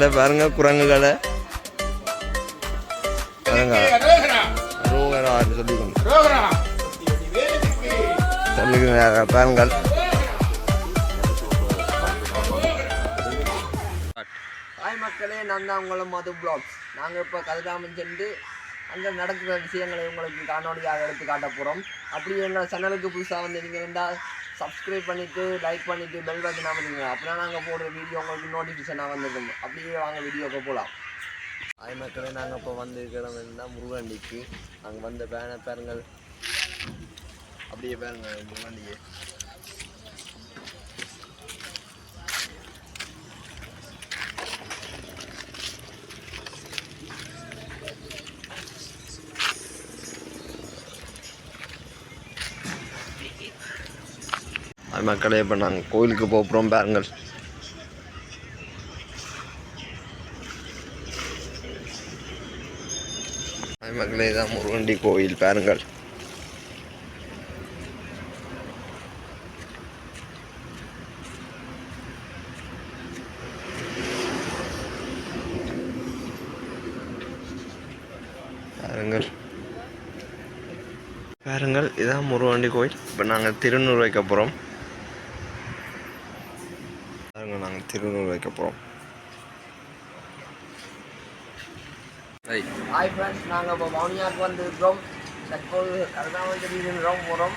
மக்களை பாருங்க குரங்குகளை பாருங்க. ரோகரா சொல்லிக்கணும் சொல்லிக்கணும் பாருங்கள். ஹாய் மக்களே நான் தான் உங்களை மது பிளாக்ஸ் நாங்கள் இப்போ கதிராமன் சென்று அங்கே நடக்கிற விஷயங்களை உங்களுக்கு காணொலியாக எடுத்து காட்ட போகிறோம் அப்படி எங்கள் சேனலுக்கு புதுசாக வந்து நீங்கள் இருந்தால் சப்ஸ்கிரைப் பண்ணிவிட்டு லைக் பண்ணிவிட்டு பெல் பட்டன் அமைச்சிங்க அப்படின்னா நாங்கள் போடுற வீடியோ உங்களுக்கு நோட்டிஃபிகேஷனாக வந்துருக்கும் அப்படியே வாங்க வீடியோக்கு போகலாம் ஹாய் மக்களே நாங்கள் இப்போ வந்து கிழமை இருந்தால் முருகாண்டிக்கு. அங்கே வந்த பேன பேருங்கள். அப்படியே பாருங்க முருகாண்டிக்கு மக்களே இப்போ நாங்கள் கோயிலுக்கு போகிறோம் பாருங்கள். மக்களே தான் முருகண்டி கோயில் பாருங்கள். பாருங்கள். பாருங்கள் இதான் முருகண்டி கோயில். இப்போ நாங்கள் திருநூறு வைக்க போகிறோம் பாருங்க நாங்கள் திருநூறு வைக்க போகிறோம் ஹாய் ஃப்ரெண்ட்ஸ் நாங்கள் இப்போ மௌனியாவுக்கு வந்துருக்கிறோம். தற்போது கருணாமஞ்சரி இருக்கிறோம் போகிறோம்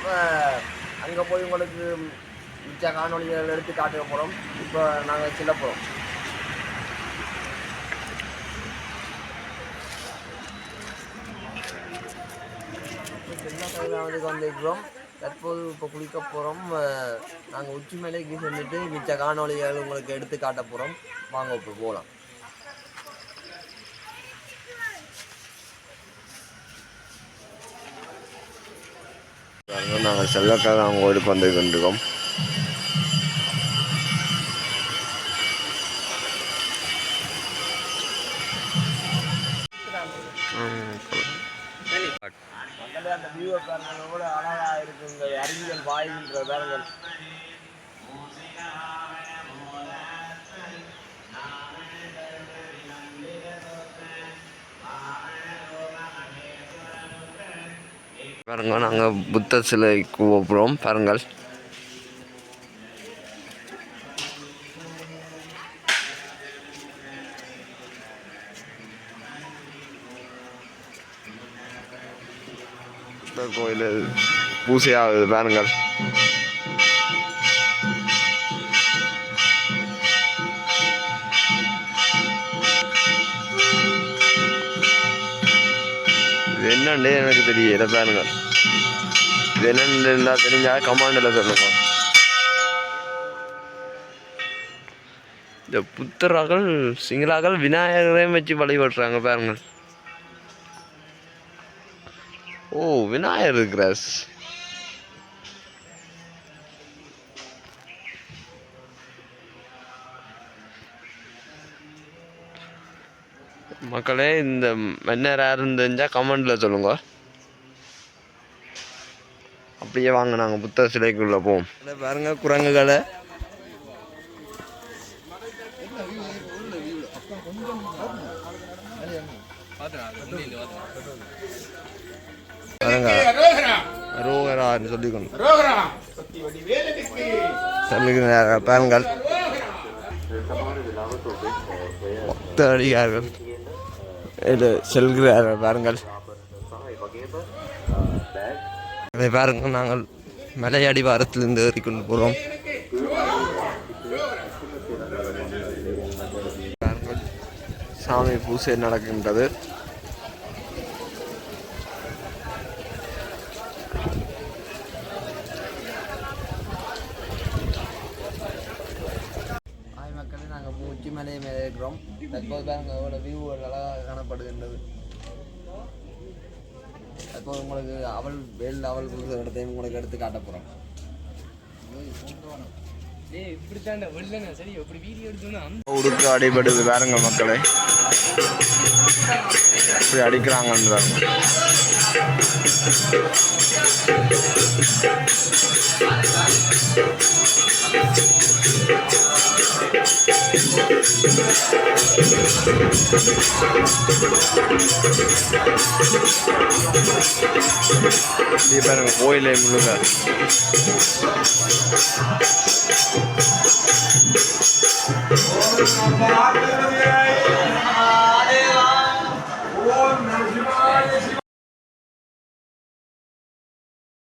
அங்கே போய் உங்களுக்கு மிச்ச காணொலிகள் எடுத்து காட்ட போகிறோம் இப்போ நாங்கள் செல்ல போகிறோம் கருணாமதிக்கு வந்திருக்கிறோம். தற்போது இப்போ குளிக்க போகிறோம் நாங்கள் உச்சி மேலேக்கு சென்றுட்டு மிச்ச காணொலிகள் உங்களுக்கு எடுத்து காட்ட போகிறோம் வாங்க இப்போ போகலாம் நாங்கள் செல்லக்காக அவங்க ஓடி வந்து கொண்டிருக்கோம் மக்களே அந்த வியூவை பாருங்கள் எவ்வளோ அழகாக இருக்குங்க அறிவியல் வாயுன்ற பாருங்கள் பாருங்க நாங்கள் புத்த சிலைக்கு போகிறோம் பாருங்கள். கிருஷ்ணர் கோயில் பூசையாகுது பாருங்கள் இது என்னன்னு எனக்கு தெரியல பாருங்க இது என்னன்னு இருந்தா தெரிஞ்சா கமாண்டில் சொல்லுங்க. இந்த புத்தராக்கள் சிங்களாக்கள் விநாயகரையும் வச்சு வழிபடுறாங்க பாருங்கள். ஓ விநாயகர் இருக்கிறார். மக்களே இந்த மன்னர் யாருன்னு தெரிஞ்சால் கமெண்டில் சொல்லுங்க. அப்படியே வாங்க நாங்கள் புத்தக சிலைக்குள்ளே போவோம். பாருங்க குரங்குகளை. பாருங்க ரோகரான்னு சொல்லிக்கணும் சொல்லுங்க பாருங்கள் பக்தடிகார்கள் இது செல்கிறார்கள் பாருங்கள் அதை பாருங்க நாங்கள் மலையடி வாரத்திலிருந்து ஏறிக்கொண்டு போகிறோம் பாருங்கள் சாமி பூசை நடக்கின்றது ஹாய் மக்களே நாங்கள் உச்சி மலை மேலே இருக்கிறோம் தற்போது பாருங்கள் எவ்வளோ வியூ அழகாக காணப்படுகின்றது. தற்போது உங்களுக்கு அவள் வேல் அவள் கொடுத்த இடத்தையும் உங்களுக்கு எடுத்து காட்ட போகிறோம் உடுக்கு அடிபடுது பாருங்க மக்களை. இப்படி அடிக்கிறாங்கன்னு பாருங்க. பாருங்க கோயிலே முழுக்க Oh, my God.